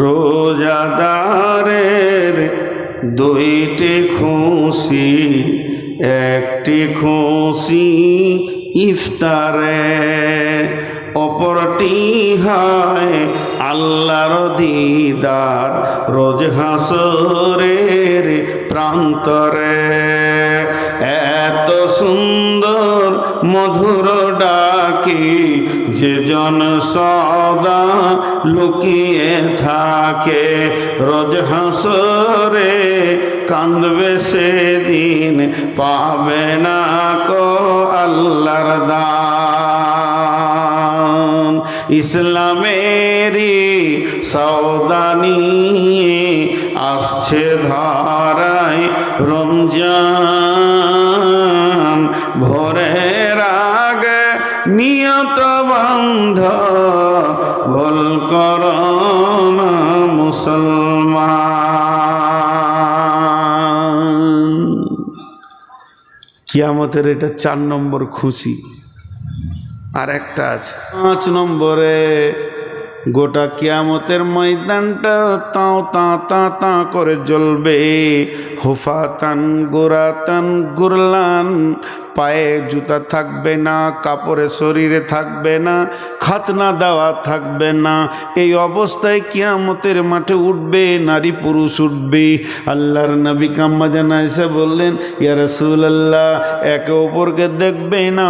রোজাদারের দুইটি খুশি একটি খুশি ইফতারে অপরটি হয় আল্লাহর দিদার রোজ হাসরের প্রান্তরে। এত সুন্দর মধুর ডাকি যে জন সদা লুকিয়ে থাকে। রোজ হাসরে কান্দবে সেদিন, পাবে না কো আল্লাহর দান। ইসলামেরই সৌদানি আসছে ধারায় রমজান। নিয়ত বন্ধ। ভুল কর মুসলমান। কিয়ামতের এটা চার নম্বর খুশি। আর একটা আছে, পাঁচ নম্বরে, গোটা কিয়ামতের ময়দানটা তাও তা তা তা করে জ্বলবে। হুফাতান, গোরাতান, গুরলান পায়ে জুতা থাকবে না, কাপড়ে শরীরে থাকবে না, খাতনা দেওয়া থাকবে না। এই অবস্থায় কিয়ামতের মাঠে উঠবে, নারী পুরুষ উঠবে। আল্লাহর নবী কাম্মা জানা এসে বললেন, ইয়া আল্লাহ একে অপরকে দেখবে না।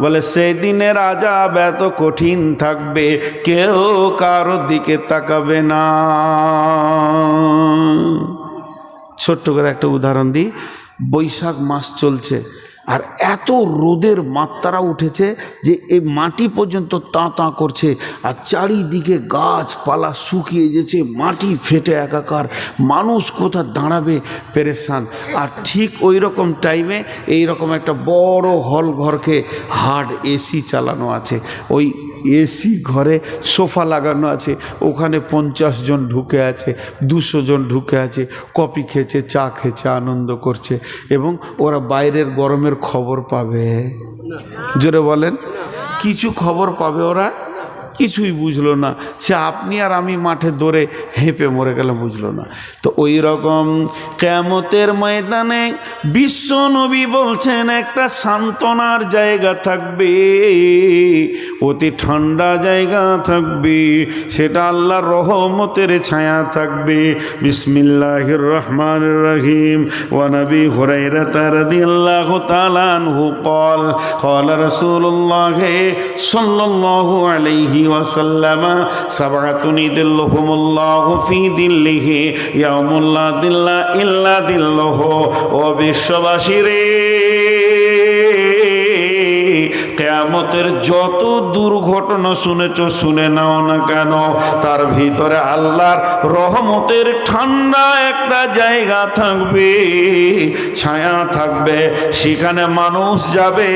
বলে, সেই দিনের আজাব এত কঠিন থাকবে, কেউ কারও দিকে তাকাবে না। ছোট্ট করে একটা উদাহরণ দিই। বৈশাখ মাস চলছে আর এত রোদের মাত্রা উঠেছে যে এই মাটি পর্যন্ত তা তাঁ করছে, আর চারিদিকে গাছপালা শুকিয়ে যেছে মাটি ফেটে একাকার, মানুষ কোথা দাঁড়াবে? পেরেশান। আর ঠিক ওই রকম টাইমে এই রকম একটা বড় হল ঘরকে হার্ড এসি চালানো আছে। ওই এসি ঘরে সোফা লাগানো আছে, ওখানে পঞ্চাশ জন ঢুকে আছে, দুশো জন ঢুকে আছে কপি খেয়েছে, চা খেয়েছে, আনন্দ করছে এবং ওরা বাইরের গরমের খবর পাবে। জোরে বলেন, কিছু খবর পাবে ওরা? কিছুই বুঝলো না। সে আপনি আর আমি মাঠে দৌড়ে হেঁপে মরে গেলে বুঝলো না। তো ওই রকম কেমতের ময়দানে বিশ্ব নবী বলছেন, একটা সান্ত্বনার জায়গা থাকবে, অতি ঠান্ডা জায়গা থাকবে, সেটা আল্লাহ রহমতের ছায়া থাকবে। বিসমিল্লাহ রহমান রহিম। ওয়ানবী হুরাইরা তারদি আল্লাহ তালানহু কল কল রসুল্লাহে সাল্লাল্লাহু আলাইহি وسلم سبعة يذلهم الله في ظله يوم لا ظل إلا ظله ও বিশ্ববাসী রে কেয়ামতের যত দুর্ঘটনা শুনেছ, শুনে নাও না কেন? তার ভিতরে আল্লাহর রহমতের ঠান্ডা একটা জায়গা থাকবে, ছায়া থাকবে, সেখানে মানুষ যাবে,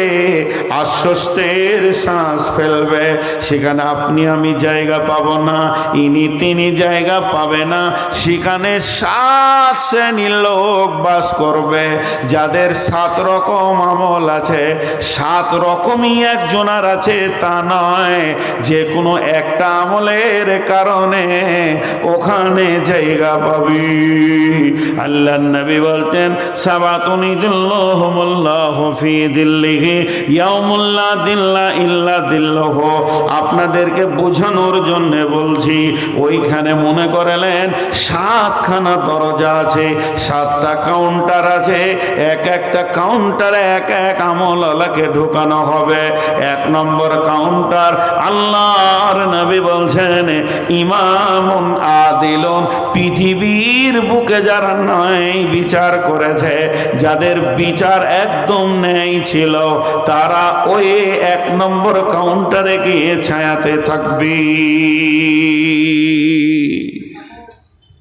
আশ্বস্তের শ্বাস ফেলবে। সেখানে আপনি, আমি জায়গা পাবো না, ইনি, তিনি জায়গা পাবে না। সেখানে সাত শ্রেণির লোক বাস করবে, যাদের সাত রকম আমল আছে, সাত রকমই একজনার আছে তা নয়। যে কোনো একটা আমলের কারণে ওখানে জায়গা পাবি। আল্লাহ নবী বলছেন সাবাতুনিদুল্লাহমুল্লাহ ফি দিল্লিহি ইয়াউমুল্লাহ দিল্লা ইল্লা দিল্লাহ। আপনাদেরকে বোঝানোর জন্য বলছি, ওইখানে মনে করলেন সাতখানা দরজা আছে, সাতটা কাউন্টার আছে, এক একটা কাউন্টারে এক এক আমলাকে ঢোকানো হবে। এক নম্বর কাউন্টার আল্লাহর নবী বলছেন, ইমামুন আদিলুন, পৃথিবীর বুকে যারা নয় বিচার করেছে, যাদের বিচার একদম নেই ছিল, তারা ওই এক নম্বর কাউন্টারে গিয়ে ছায়াতে থাকবে।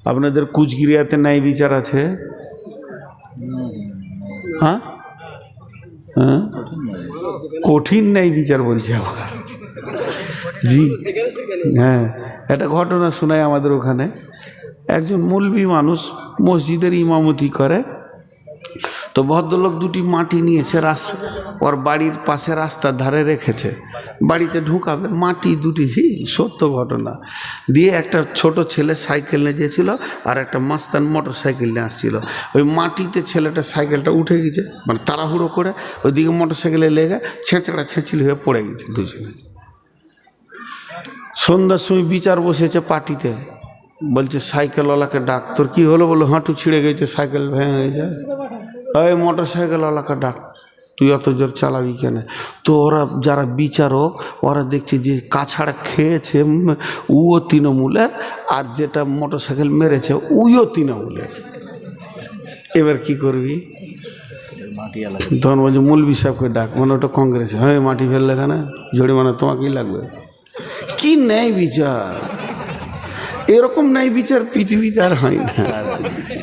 আপনাদের কুচগিরিয়াতে ন্যায় বিচার আছে? হ্যাঁ? হ্যাঁ? কঠিন ন্যায় বিচার বলছে আবার। জি। হ্যাঁ একটা ঘটনা শোনায় আমাদের ওখানে। একজন মৌলবী মানুষ মসজিদের ইমামতি করে। তো ভদ্রলোক দুটি মাটি নিয়েছে রাস্তা ওর বাড়ির পাশে রাস্তার ধারে রেখেছে। বাড়িতে ঢুকাবে, মাটি দুটি জি সত্য ঘটনা। দিয়ে একটা ছোট ছেলে সাইকেল নিয়ে গিয়েছিল আর একটা মাস্তান মোটর সাইকেল নিয়ে আসছিল। ওই মাটিতে ছেলেটা সাইকেলটা উঠে গেছে মানে তাড়াহুড়ো করে ওইদিকে মোটর সাইকেলে লেগে ছেঁচড়া ছেঁচিল হয়ে পড়ে গেছে দুজনে। সন্ধ্যার সময় বিচার বসেছে পার্টিতে। বলছে, সাইকেলওয়ালাকে ডাক, তোর কী হলো? বলো, হাঁটু ছিঁড়ে গেছে, সাইকেল ভেঙে যায় ওই মোটর সাইকেলওয়ালাকে ডাক। তুই অত জোর চালাবি কেন? তো ওরা যারা বিচারক, ওরা দেখছে যে কাছাড়া খেয়েছে উও তৃণমূলের, আর যেটা মোটর সাইকেল মেরেছে উইও তৃণমূলের। এবার কি করবি? তখন বলছে মৌলবি সাহেবকে ডাক। মানে ওটা কংগ্রেসে। হ্যাঁ মাটি ফেললে কেন? জরিমানা তোমাকেই লাগবে। কি ন্যায় বিচার? এরকম ন্যায় বিচার, পৃথিবীতে আর হয় না।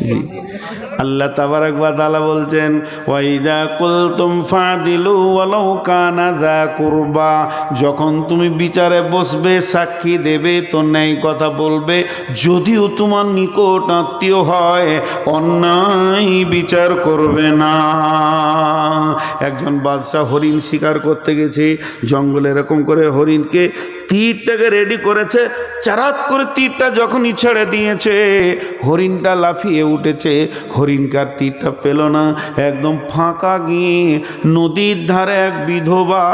জি। আল্লাহ তাবারক ওয়া তাআলা বলছেন, ওয়াইদা কুলতুম ফাদিলু ওয়ালাউ কানা যা কুরবা। যখন তুমি বিচারে বসবে, সাক্ষী দেবে, তো ন্যায় কথা বলবে। যদিও তোমার নিকট আত্মীয় হয়, অন্যায় বিচার করবে না। একজন বাদশাহ হরিণ শিকার করতে গেছে, জঙ্গলে এরকম করে হরিণকে তীরটাকে রেডি করেছে। চারাত করে তীরটা যখনই ছেড়ে দিয়েছে, হরিণটা লাফিয়ে উঠেছে। হরিণকার তীরটা পেল না। একদম ফাঁকা গিয়ে নদীর ধারে এক বিধবা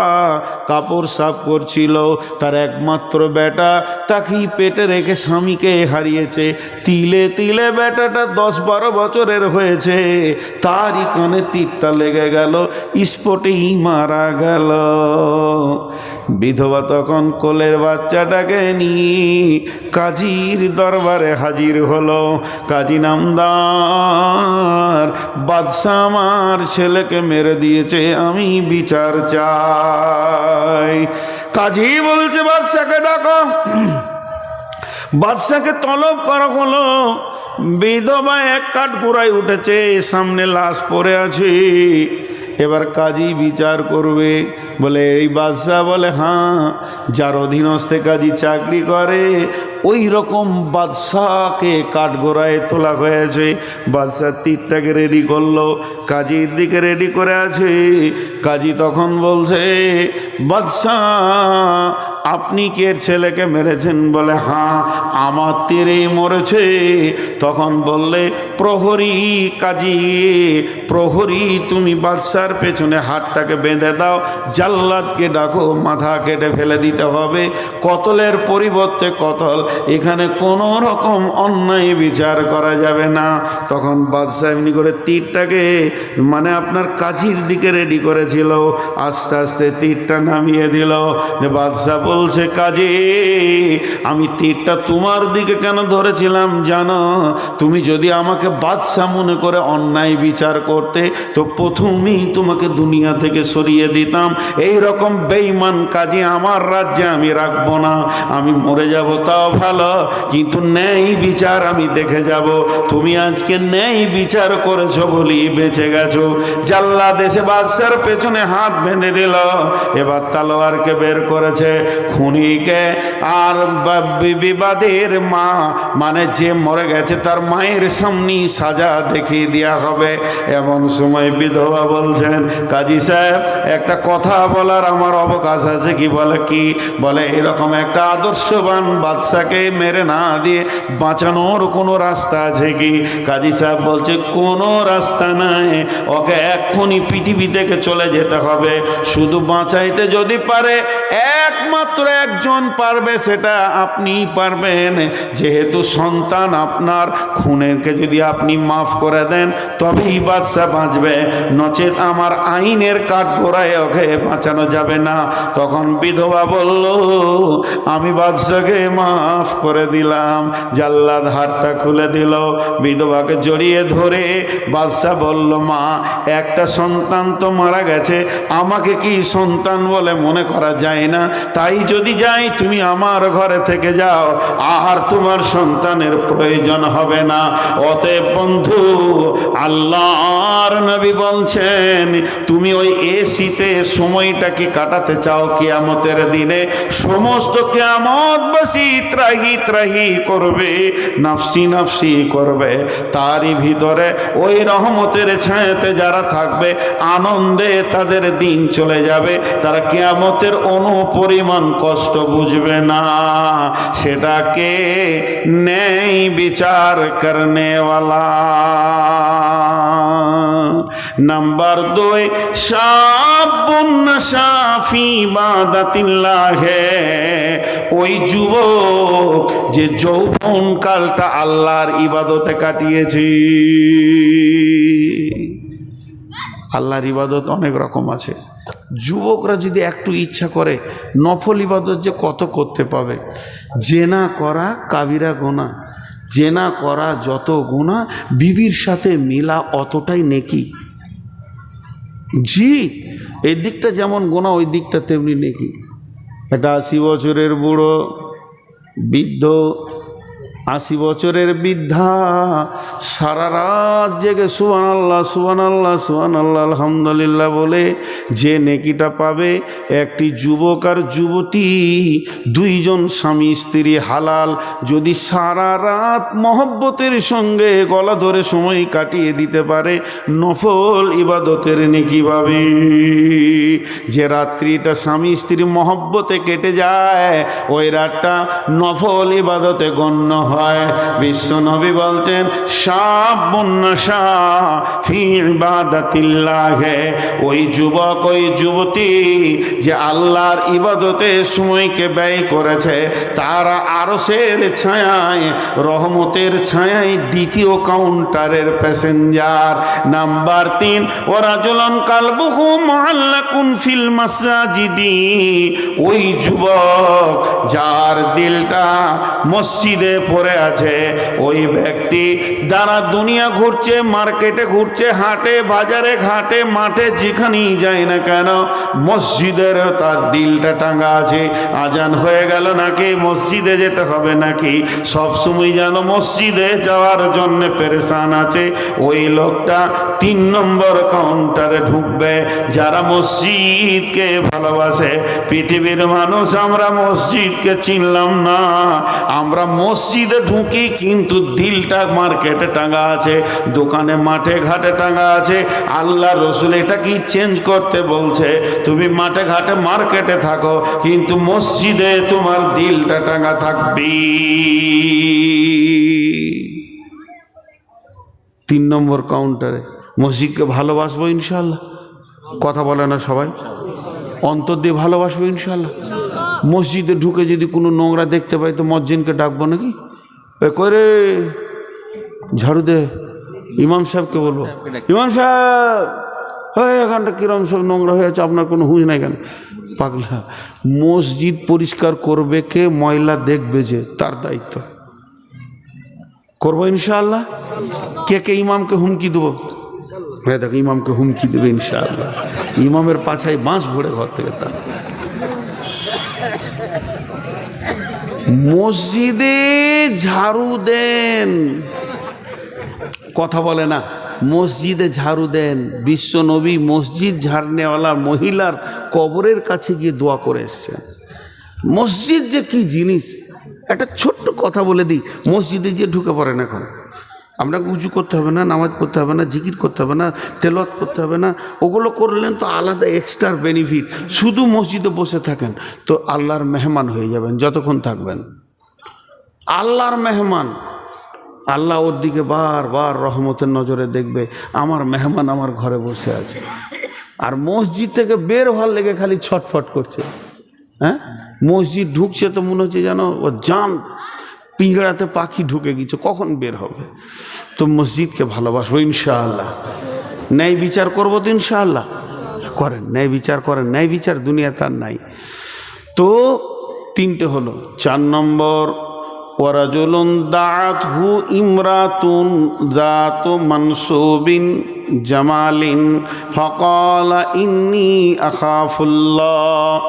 কাপড় সাফ করছিল। তার একমাত্র বেটা তাকেই পেটে রেখে স্বামীকে হারিয়েছে। তিলে তিলে বেটাটা দশ বারো বছরের হয়েছে। তারই কানে তীরটা লেগে গেল, স্পটেই মারা গেল। বিধবা তখন কোলের বাচ্চাটাকে নিয়ে কাজীর দরবারে হাজির হলো। কাজী নামদার বাদশাহ আমার ছেলেকে মেরে দিয়েছে, আমি বিচার চাই। কাজী বলছে বাদশাকে ডাকো। বাদশাকে তলব করা হলো। বিধবা এক কাঠ পুরাই উঠেছে, সামনে লাশ পড়ে আছে। এবার কাজী বিচার করবে। বলে এই বাদশাহ বলে হ্যাঁ যার অধীনস্থে কাজী চাকরি করে ওই রকম বাদশাহকে কাঠগোড়ায় তোলা হয়েছে। বাদশাহ তীরটাকে রেডি করল, কাজীর দিকে রেডি করে আছে। কাজী তখন বলছে, বাদশাহ, আপনি কে এর ছেলেকে মেরেছেন? বলে হ্যাঁ আমার তীরেই মরেছে। তখন বললে, প্রহরী কাজী, প্রহরী, তুমি বাদশার পেছনে হাতটাকে বেঁধে দাও। জাল্লাদকে ডাকো, মাথা কেটে ফেলে দিতে হবে। কতলের পরিবর্তে কতল এখানে কোনো রকম অন্যায় বিচার করা যাবে না। তখন বাদশাহ এমনি করে তীরটাকে মানে আপনার কাজীর দিকে রেডি করেছিল। আস্তে আস্তে তীরটা নামিয়ে দিল। যে বাদশাহ বলছে, কাজে, আমি তীরটা তোমার দিকে কেন ধরেছিলাম জানো? তুমি যদি আমাকে বাদশাহ মনে করে অন্যায় বিচার করতে, তো প্রথমেই তোমাকে দুনিয়া থেকে সরিয়ে দিতাম। এই রকম বেইমান কাজে আমার রাজ্যে আমি রাখব না। আমি মরে যাব, তাও ভালো, কিন্তু ন্যায় বিচার আমি দেখে যাব। তুমি আজকে ন্যায় বিচার করেছ বলি বেঁচে গেছো। জাল্লা দেশে বাদশার পেছনে হাত বেঁধে দিল। এবার তালোয়ারকে বের করেছে খুনিকে। আর বিবাদের মা মানে যে মরে গেছে তার মায়ের সামনেই সাজা দেখিয়ে দেওয়া হবে। এমন সময় বিধবা বলছেন, কাজী সাহেব, একটা কথা বলার আমার অবকাশ আছে কি বলে কি? বলে, এরকম একটা আদর্শবান বাদশাকে মেরে না দিয়ে বাঁচানোর কোনো রাস্তা আছে কি? কাজী সাহেব বলছে, কোনো রাস্তা নাই। ওকে এক্ষুনি পৃথিবী থেকে চলে যেতে হবে। শুধু বাঁচাইতে যদি পারে, একমাত্র একজন পারবে সেটা আপনিই পারবেন। যেহেতু সন্তান আপনার, খুনেরকে যদি আপনি মাফ করে দেন, তবেই বাদশা বাঁচবে। নচেত আমার আইনের কাঠ গোড়ায় ওকে বাঁচানো যাবে না। তখন বিধবা বলল, আমি বাদশাকে মাফ করে দিলাম। জাল্লাদ হাতটা খুলে দিল। বিধবাকে জড়িয়ে ধরে বাদশাহ বলল, মা, একটা সন্তান তো মারা গেছে। আমাকে কি সন্তান বলে মনে করা যায় না? তাই যদি যাই তুমি আমার ঘরে থেকে যাও, আর তোমার সন্তানের প্রয়োজন হবে না। অতএব বন্ধু, আল্লাহর নবী বলছেন, তুমি ওই এসিতে সময়টাকে কাটাতে চাও কিয়ামতের দিনে। সমস্ত কেয়ামতবাসী ত্রাহি ত্রাহি করবে, নাফসি নাফসি করবে। তারই ভিতরে ওই রহমতের ছায়াতে যারা থাকবে, আনন্দে তাদের দিন চলে যাবে। তারা কেয়ামতের অনুপরিমাণ কষ্ট বুঝবে না। সেটাকে নেই বিচার করনেওয়ালা। নাম্বার দুই সাফি বাদাতিল্লাহে। ওই যুবক যে যৌবন কালটা আল্লাহর ইবাদতে কাটিয়েছে। আল্লাহর ইবাদত অনেক রকম আছে। যুবকরা যদি একটু ইচ্ছা করে নফল ইবাদত যে কত করতে পাবে? জেনা করা কাবিরা গোনা। জেনা করা যত গোনা, বিবির সাথে মিলা অতটাই নেকি। জি এই দিকটা যেমন গোনা, ওই দিকটা তেমনি নেকি। একটা আশি বছরের বুড়ো, বৃদ্ধ আশি বছরের বৃদ্ধা, সারা রাত জেগে সুবান আল্লাহ সুবান আল্লাহ সুবান আল্লাহ আলহামদুলিল্লাহ বলে যে নেকিটা পাবে একটি যুবক আর যুবতী, দুইজন স্বামী স্ত্রী হালাল। যদি সারা রাত মহব্বতের সঙ্গে গলা ধরে সময় কাটিয়ে দিতে পারে, নফল ইবাদতের নেকি পাবে। যে রাত্রিটা স্বামী স্ত্রী মহব্বতে কেটে যায়, ওই রাতটা নফল ইবাদতে গণ্য হয়। বিশ্ব নবী বলতেন, সাপ ওই যুবক, ওই যুবতী যে আল্লাহর ইবাদতে সময়কে ব্যয় করেছে, তারা আরসের ছায়ায়, রহমতের ছায়ায় দ্বিতীয় কাউন্টারের প্যাসেঞ্জার। নাম্বার তিন, ওরা জলন কালবুহু মহাল্লাকুন ফিল মাসাজিদি। ওই যুবক, যার দিলটা মসজিদে পড়ে আছে। ওই ব্যক্তি যারা দুনিয়া ঘুরছে, মার্কেটে ঘুরছে, হাটে, বাজারে ঘাটে, মাঠে যেখানেই যায় না কেন, মসজিদের তার দিলটা টাঙ্গা আছে। আজান হয়ে গেল নাকি, মসজিদে যেতে হবে নাকি? সবসময় যেন মসজিদে যাওয়ার জন্য পেরেশান আছে। ওই লোকটা তিন নম্বর কাউন্টারে ঢুকবে। যারা মসজিদকে ভালোবাসে, পৃথিবীর মানুষ, আমরা মসজিদকে চিনলাম না। আমরা মসজিদে ঢুকি, কিন্তু দিলটা মার্কেটে টাঙ্গা আছে, দোকানে মাঠে ঘাটে টাঙ্গা আছে। আল্লাহ রসুল এটা কি চেঞ্জ করতে বলছে? তুমি মাঠে ঘাটে মার্কেটে থাকো, কিন্তু মসজিদে তোমার দিলটা টাঙ্গা থাকবি তিন নম্বর কাউন্টারে মসজিদকে ভালোবাসবো ইনশাল্লাহ কথা বলে না সবাই? অন্তর দিয়ে ভালোবাসবো ইনশাল্লাহ মসজিদে ঢুকে যদি কোনো নোংরা দেখতে পাই, তো মসজিদকে ডাকবো নাকি? করে ঝাড়ু দে। ইমাম সাহেবকে বলব। ইমাম সাহেব! হ্যাঁ এখানটা কিরম সব নোংরা হয়ে আছে, আপনার কোনো হুঁশ নাই কেন? পাগলা। মসজিদ পরিষ্কার করবে কে? ময়লা দেখবে যে তার দায়িত্ব। করব ইনশাআল্লাহ? কে কে ইমামকে হুমকি দেবো? হ্যাঁ দেখো, ইমামকে হুমকি দেবে ইনশাআল্লাহ। ইমামের পাছায় বাঁশ ভরে ঘর থেকে তার। মসজিদে ঝাড়ু দেন। কথা বলে না, মসজিদে ঝাড়ু দেন। বিশ্ব নবী মসজিদ ঝাড়নেওয়ালা মহিলার কবরের কাছে গিয়ে দোয়া করে এসছেন। মসজিদ যে কি জিনিস? একটা ছোট্ট কথা বলে দিই, মসজিদে যে ঢুকে পড়েন এখন। আপনাকে উঁচু করতে হবে না, নামাজ পড়তে হবে না, জিকির করতে হবে না তেলত করতে হবে না, ওগুলো করলেন তো আলাদা এক্সট্রা বেনিফিট শুধু মসজিদে বসে থাকেন, তো আল্লাহর মেহমান হয়ে যাবেন, যতক্ষণ থাকবেন। আল্লাহর মেহমান। আল্লাহ ওর দিকে বারবার রহমতের নজরে দেখবে, আমার মেহমান আমার ঘরে বসে আছে। আর মসজিদ থেকে বের হওয়ার লেগে খালি ছটফট করছে। হ্যাঁ? মসজিদ ঢুকছে তো মনে হচ্ছে যেন ও জান পিঁজড়াতে পাখি ঢুকে গেছে, কখন বের হবে? তো মসজিদকে ভালোবাসবো, ইনশাআল্লাহ। ন্যায় বিচার করব তো ইনশাআল্লাহ। করেন, ন্যায় বিচার করেন, ন্যায় বিচার দুনিয়া তার নাই। তো তিনটে হলো, চার নম্বর, ওয়ারাজুলুন দাঁত হু ইমরাতুন দাত মানসুবিন জামালিন ফকাল ইন্নি আখাফুল্লাহ।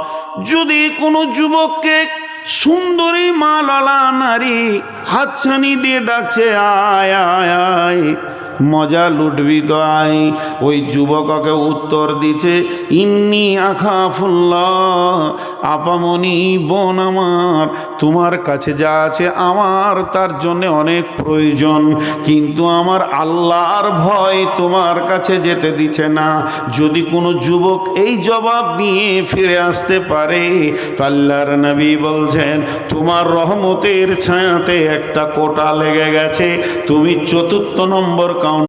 যদি কোনো যুবককে সুন্দরী মালালা নারী হাতছানি দিয়ে ডাকছে আয় আয় আয়। মজা লুটবি তো আয় ওই যুবককে উত্তর দিছে, ইন্নি আখাফুল্লাহ, আপামনি বোন আমার। তোমার কাছে যা আছে আমার, তার জন্য অনেক প্রয়োজন। কিন্তু আমার আল্লাহর ভয় তোমার কাছে যেতে দিছে না। যদি কোনো যুবক এই জবাব দিয়ে ফিরে আসতে পারে, তো আল্লাহর নবী বলছেন, তোমার রহমতের ছায়াতে একটা কোটা লেগে গেছে। তুমি চতুর্থ নম্বর